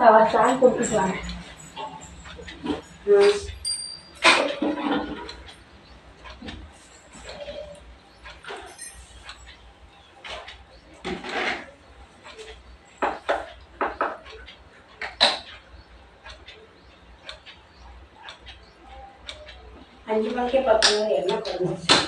சாமி கும்பிட்டு வாங்க ம் அஞ்சு மணிக்கே பார்த்தாங்க என்ன பண்ணுச்சு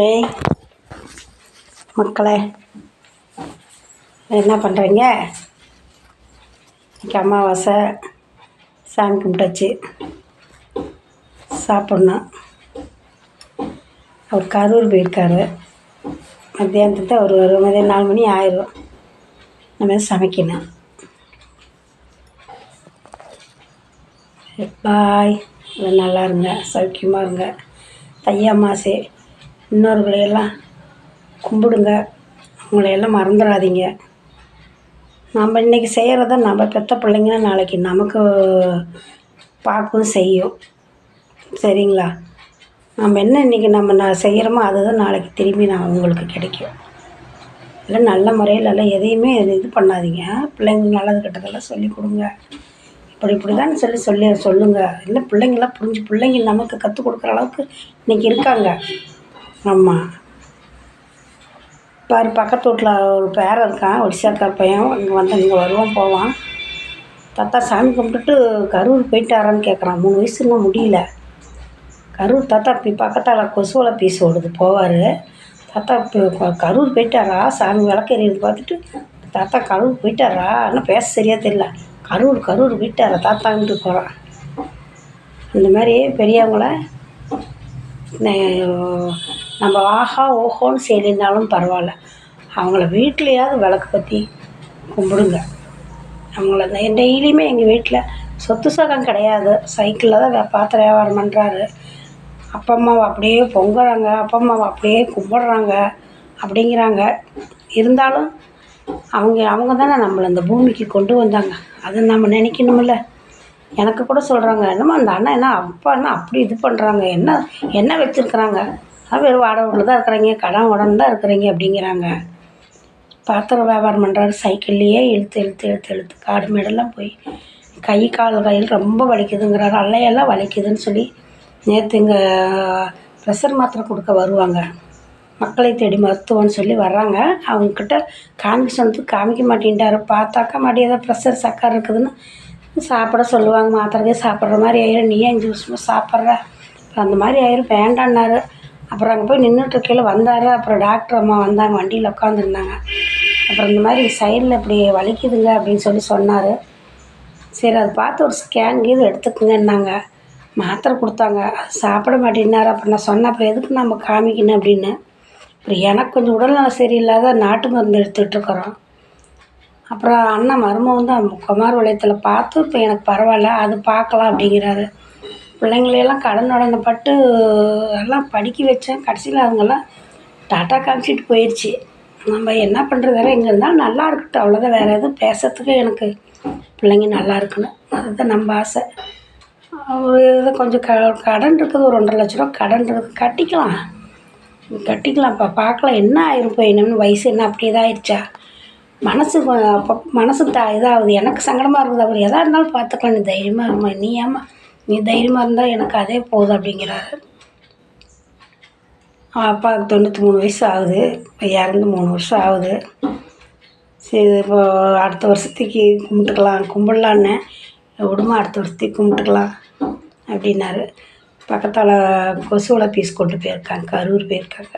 ஏய் மக்களே என்ன பண்ணுறீங்க இன்னைக்கு அமாவாசை சாமி கும்பிட்டாச்சு. சாப்பிட்ணும். அவர் கரூர் போயிருக்காரு. மத்தியானத்துக்கு அவர் வரும் மதியம் நாலு மணி ஆயிரும். நம்ம சமைக்கணும். பாய் நல்லா இருங்க. சௌக்கியமாக இருங்க. தை மாசே இன்னொருகளையெல்லாம் கும்பிடுங்க. அவங்களையெல்லாம் மறந்துடாதீங்க நம்ம இன்றைக்கி செய்கிறத நம்ம பெற்ற பிள்ளைங்க நாளைக்கு நமக்கு பார்க்கவும் செய்யும். சரிங்களா? நம்ம என்ன இன்றைக்கி நம்ம நான் செய்கிறோமோ அதுதான் நாளைக்கு திரும்பி நான் உங்களுக்கு கிடைக்கும். இல்லை நல்ல முறையில் எல்லாம் எதையுமே இது இது பண்ணாதீங்க. பிள்ளைங்களுக்கு நல்லது கெட்டதெல்லாம் சொல்லி கொடுங்க. இப்படி இப்படி தான் சொல்லி சொல்லி சொல்லுங்கள் இல்லை பிள்ளைங்களாம் புரிஞ்சு பிள்ளைங்க நமக்கு கற்றுக் கொடுக்குற அளவுக்கு இன்றைக்கி இருக்காங்க. ஆமாம் பாரு பக்கத்து வீட்டில் ஒரு பேரன் இருக்கான் ஒடிசாக்கார பையன். இங்கே வந்து இங்கே வருவான் போவான். தாத்தா சாமி கும்பிட்டுட்டு கரூர் போயிட்டாரான்னு கேட்குறான் மூணு வயசு இன்னும் முடியல. கரூர் தாத்தா இப்போ பக்கத்தால் கொசுவலை பீஸ் ஓடுது போவார். தாத்தா இப்போ கரூர் போயிட்டாரா? சாமி விளக்கறியது பார்த்துட்டு தாத்தா கரூர் போயிட்டாரா? ஆனால் பேச சரியாக தெரியல. கரூர் கரூர் போயிட்டாரா? தாத்தான்ட்டு போகிறான் இந்த மாதிரி பெரியவங்கள நம்ம ஆஹா ஓஹோன்னு செய்யலைனாலும் பரவாயில்ல. அவங்கள வீட்லேயாவது விளக்கு பற்றி கும்பிடுங்க. அவங்கள டெய்லியுமே எங்கள் வீட்டில் சொத்து சகம் கிடையாது. சைக்கிளில் தான் பாத்திர வியாபாரம் பண்ணுறாரு அப்பா அம்மாவை அப்படியே பொங்குறாங்க. அப்பா அம்மாவை அப்படியே கும்பிட்றாங்க. அப்படிங்கிறாங்க. இருந்தாலும் அவங்க அவங்க தானே நம்மளை இந்த பூமிக்கு கொண்டு வந்தாங்க. அதை நம்ம நினைக்கணுமில்ல. எனக்கு கூட சொல்கிறாங்க என்னமோ அந்த அண்ணன் என்ன அப்பா என்ன அப்படி இது பண்ணுறாங்க என்ன என்ன வச்சுருக்குறாங்க? வெறும் வாடகை வீட்டில் தான் இருக்கிறீங்க கடன் உடனே தான் இருக்கிறீங்க அப்படிங்கிறாங்க. பாத்திரம் வியாபாரம் பண்ணுறாரு சைக்கிள்லேயே இழுத்து இழுத்து இழுத்து இழுத்து காடு மேடெல்லாம் போய் கை கால் கையில் ரொம்ப வலிக்குதுங்கிறாரு. அல்லையெல்லாம் வலிக்குதுன்னு சொல்லி நேற்று இங்கே ப்ரெஷர் மாத்திரை கொடுக்க வருவாங்க. மக்களை தேடி மருத்துவம்னு சொல்லி வர்றாங்க. அவங்கக்கிட்ட காமிக்க சொன்னதுக்கு காமிக்க மாட்டேன்ட்டாரு. பார்த்தாக்கா மறுபடியும் ஏதோ ப்ரெஷர் சக்கரை இருக்குதுன்னு சாப்பிட சொல்லுவாங்க. மாத்திரைக்கே சாப்பிட்ற மாதிரி ஆயிரும். நீ ஏன் ஜூஸ் சாப்பிட்ற? அந்த மாதிரி ஆயிரும். வேண்டான்னாரு அப்புறம் அங்கே போய் நின்றுட்டுருக்கையில் வந்தார். அப்புறம் டாக்டர் அம்மா வந்தாங்க. வண்டியில் உட்காந்துருந்தாங்க அப்புறம் இந்த மாதிரி சைடில் இப்படி வலிக்குதுங்க அப்படின்னு சொல்லி சொன்னார். சரி அதை பார்த்து ஒரு ஸ்கேன் கீது எடுத்துக்குங்கன்னாங்க. மாத்திரை கொடுத்தாங்க. அது சாப்பிட மாட்டேன்னாரு. அப்புறம் நான் சொன்னேன் அப்புறம் எதுக்கு நம்ம காமிக்கணும் அப்படின்னு. அப்புறம் எனக்கு கொஞ்சம் உடல்நலம் சரியில்லாத நாட்டு மருந்து எடுத்துகிட்ருக்குறோம் அப்புறம் அண்ணன் மருமகன் தான் குமார் வளையத்தில் பார்த்து இப்போ எனக்கு பரவாயில்ல அது பார்க்கலாம் அப்படிங்கிறாரு. பிள்ளைங்களையெல்லாம் கடன் உடனே பட்டு எல்லாம் படிக்க வச்சேன். கடைசியில் அவங்கெல்லாம் டாட்டா காமிச்சிட்டு போயிடுச்சு நம்ம என்ன பண்ணுறது வேறு எங்கே இருந்தாலும் நல்லா இருக்கட்டும். அவ்வளோதான் வேறு எதுவும் பேசுறதுக்கு எனக்கு பிள்ளைங்க நல்லா இருக்கணும் அதுதான் நம்ம ஆசை. ஒரு இது கொஞ்சம் க கடன் இருக்குது. ஒரு ஒன்றரை லட்ச ரூபா கடன் இருக்குது. கட்டிக்கலாம். கட்டிக்கலாம்ப்பா பார்க்கலாம். என்ன ஆயிரும் என்னன்னு வயசு என்ன அப்படி இதாகிடுச்சா மனசு அப்போ மனசு த இதாகுது. எனக்கு சங்கடமாக இருக்குது. அவர் எதாக இருந்தாலும் பார்த்துக்கலாம். நீ தைரியமாக இருமா நீ ஏமா நீ தைரியமாக இருந்தால் எனக்கு அதே போதும் அப்படிங்கிறாரு. அவன் அப்பாவுக்கு தொண்ணூற்றி மூணு வயசு ஆகுது. இப்போ இறந்து மூணு வருஷம் ஆகுது. சரி இப்போ அடுத்த வருஷத்துக்கு கும்பிட்டுக்கலாம். கும்பிட்லான்னே விடுமா அடுத்த வருஷத்துக்கு கும்பிட்டுக்கலாம் அப்படின்னாரு. பக்கத்தால் கொசுவில் பீஸ் கொண்டு போயிருக்காங்க. கரூர் போயிருக்காங்க.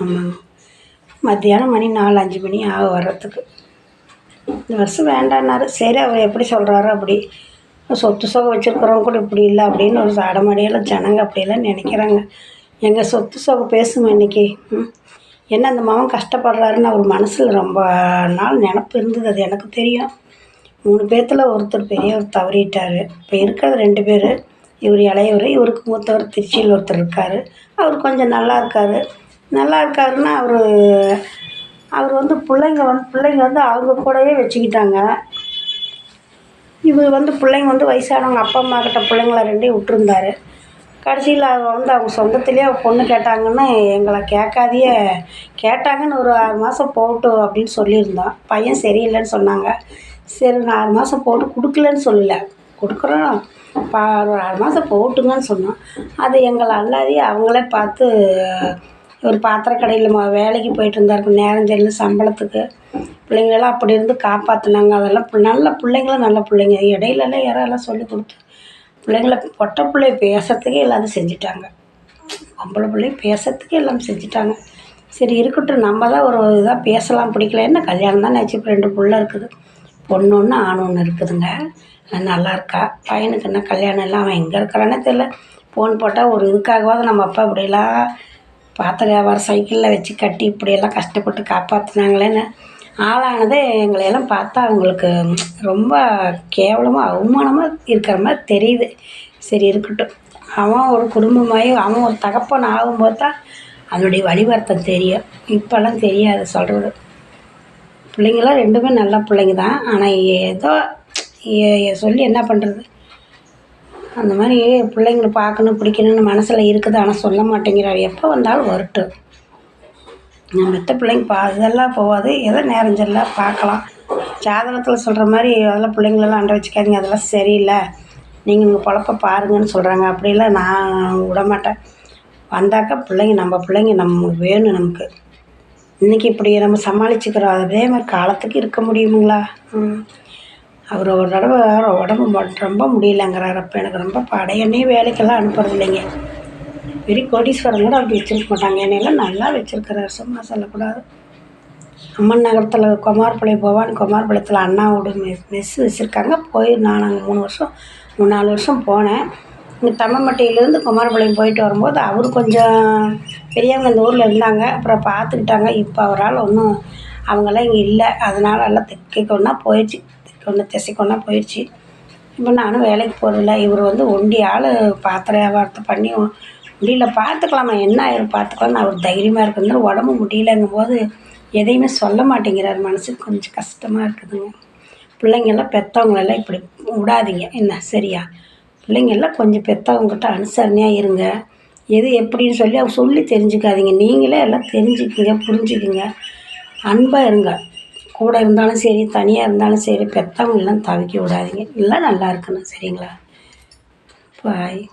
ஆமாங்க மத்தியானம் மணி நாலு அஞ்சு மணி ஆகும் வர்றதுக்கு. இந்த வருஷம் வேண்டான்னாரு. சரி அவர் எப்படி சொல்கிறாரோ அப்படி சொத்து சுகம் வச்சுருக்கிறவங்க கூட இப்படி இல்லை அப்படின்னு ஒரு அடமடையில் ஜனங்க அப்படியெல்லாம் நினைக்கிறாங்க. எங்கள் சொத்து சுகம் பேசுங்க இன்றைக்கி என்ன அந்த மகன் கஷ்டப்படுறாருன்னு அவர் மனசில் ரொம்ப நாள் நினப்பு இருந்தது அது எனக்கு தெரியும். மூணு பேர்த்தில் ஒருத்தர் பெரியவர் தவறிட்டார். இப்போ இருக்கிறது ரெண்டு பேர். இவர் இளையவர் இவருக்கு மூத்தவர் திருச்சியில் ஒருத்தர் இருக்கார். அவர் கொஞ்சம் நல்லா இருக்கார். நல்லா இருக்காருன்னா அவர் அவர் வந்து பிள்ளைங்க வந்து பிள்ளைங்க வந்து அவங்க கூடவே வச்சுக்கிட்டாங்க. இவர் வந்து பிள்ளைங்க வந்து வயசானவங்க அப்பா அம்மா கிட்ட பிள்ளைங்கள ரெண்டையும் விட்டுருந்தாரு. கடைசியில் அவங்க வந்து அவங்க சொந்தத்திலே பொண்ணு கேட்டாங்கன்னு எங்களை கேட்காதையே கேட்டாங்கன்னு ஒரு ஆறு மாதம் போகட்டும் அப்படின்னு சொல்லியிருந்தோம் பையன் சரியில்லைன்னு சொன்னாங்க. சரி நான் ஆறு மாதம் போட்டு கொடுக்கலன்னு சொல்லலை. கொடுக்குறோம். பா ஒரு ஆறு மாதம் போட்டுங்கன்னு சொன்னோம் அது எங்களை அல்லாதையே அவங்களே பார்த்து ஒரு பாத்திர கடையில் வேலைக்கு போயிட்டு இருந்தாரு. நேரம் தெரியல சம்பளத்துக்கு. பிள்ளைங்களெல்லாம் அப்படி இருந்து காப்பாற்றினாங்க அதெல்லாம் நல்ல பிள்ளைங்களும் நல்ல பிள்ளைங்க. இடையிலலாம் யாரெல்லாம் சொல்லி கொடுத்து பிள்ளைங்கள பொட்டை பிள்ளைய பேசுறதுக்கே எல்லாரும் செஞ்சுட்டாங்க. பொம்பளை பிள்ளைய பேசுறதுக்கே எல்லாம் செஞ்சுட்டாங்க. சரி இருக்கட்டும். நம்ம தான் ஒரு இதாக பேசலாம் பிடிக்கல. என்ன கல்யாணம் தான் ஆச்சு? இப்போ ரெண்டு பிள்ளை இருக்குது. பொண்ணு ஒன்று ஆண் ஒன்று இருக்குதுங்க. நல்லா இருக்கா? பையனுக்கு என்ன கல்யாணம் இல்லை? அவன் எங்கே இருக்கிறானே தெரில ஃபோன் போட்டால் ஒரு இதுக்காகவாது நம்ம அப்பா இப்படியெல்லாம் பாத்திர வியாபாரம் சைக்கிளில் வச்சு கட்டி இப்படியெல்லாம் கஷ்டப்பட்டு காப்பாற்றினாங்களேன்னு ஆளானதே எங்களையெல்லாம் பார்த்தா அவங்களுக்கு ரொம்ப கேவலமாக அவமானமாக இருக்கிற மாதிரி தெரியுது. சரி இருக்கட்டும். அவன் ஒரு குடும்பமாகி அவன் ஒரு தகப்பன் ஆகும்போது தான் அதனுடைய வழிவர்த்தம் தெரியும். இப்போல்லாம் தெரியாது சொல்கிறது பிள்ளைங்களாம் ரெண்டுமே நல்ல பிள்ளைங்க தான். ஆனால் ஏதோ சொல்லி என்ன பண்ணுறது அந்த மாதிரி பிள்ளைங்கள பார்க்கணும் பிடிக்கணும்னு மனசில் இருக்குது. ஆனால் சொல்ல மாட்டேங்கிறார். எப்போ வந்தாலும் வரட்டும். மற்ற பிள்ளைங்க பா இதெல்லாம் போகாது. ஏதோ நேரம் சரியில்லை பார்க்கலாம் ஜாதகத்தில் சொல்கிற மாதிரி அதெல்லாம் பிள்ளைங்களெல்லாம் அண்டை வச்சுக்காதீங்க. அதெல்லாம் சரியில்லை. நீங்கள் உங்கள் பொழப்ப பாருங்கன்னு சொல்கிறாங்க அப்படிலாம் நான் விடமாட்டேன். வந்தாக்கா பிள்ளைங்க நம்ம பிள்ளைங்க நமக்கு வேணும் நமக்கு. இன்றைக்கி இப்படி நம்ம சமாளிச்சுக்கிறோம். அதே மாதிரி காலத்துக்கு இருக்க முடியுங்களா அவர் ஒரு தடவை உடம்பு ரொம்ப முடியலங்கிறார். அப்போ எனக்கு ரொம்ப படையன்னே வேலைக்கெல்லாம் அனுப்புறது இல்லைங்க. பெரிய கோடீஸ்வரன் கூட அப்படி வச்சிருக்க மாட்டாங்க. என்னையெல்லாம் நல்லா வச்சுருக்கிறார். சும்மா சொல்லக்கூடாது. அம்மன் நகரத்தில் குமாரபாளையம் பவானி. குமாரபாளையத்தில் அண்ணாவோட மெஸ் மெஸ் வச்சுருக்காங்க. போய் நான் அங்கே மூணு வருஷம் மூணு நாலு வருஷம் போனேன். இங்கே தம்மம்பட்டியிலேருந்து குமாரபாளையம் போயிட்டு வரும்போது அவர் கொஞ்சம் பெரியவங்க இந்த ஊரில் இருந்தாங்க. அப்புறம் பார்த்துக்கிட்டாங்க இப்போ அவரால் ஒன்றும் அவங்கெல்லாம் இங்கே இல்லை. அதனால் எல்லாம் திக்கு போயிடுச்சு திக்கொன்னு திசைக்கொன்னா போயிடுச்சு. இப்போ நானும் வேலைக்கு போகிறதில்ல இவர் வந்து ஒண்டி ஆள் பாத்திர வியாபாரத்தை பண்ணி முடியல பார்த்துக்கலாமா என்ன ஆயிரும் பார்த்துக்கலாம் அவர் தைரியமாக இருக்குன்னு உடம்பு முடியலங்கும் போது எதையுமே சொல்ல மாட்டேங்கிறார் மனசுக்கு கொஞ்சம் கஷ்டமாக இருக்குதுங்க. பிள்ளைங்கெல்லாம் பெற்றவங்களெல்லாம் இப்படி விடாதீங்க. என்ன சரியா? பிள்ளைங்கள்லாம் கொஞ்சம் பெற்றவங்ககிட்ட அனுசரணையாக இருங்க. எது எப்படின்னு சொல்லி அவங்க சொல்லி தெரிஞ்சுக்காதீங்க. நீங்களே எல்லாம் தெரிஞ்சுக்குங்க புரிஞ்சுக்குங்க. அன்பாக இருங்க. கூட இருந்தாலும் சரி தனியாக இருந்தாலும் சரி பெற்றவங்களெல்லாம் தவிக்க விடாதீங்க. எல்லாம் நல்லா இருக்கணும் சரிங்களா? பாய்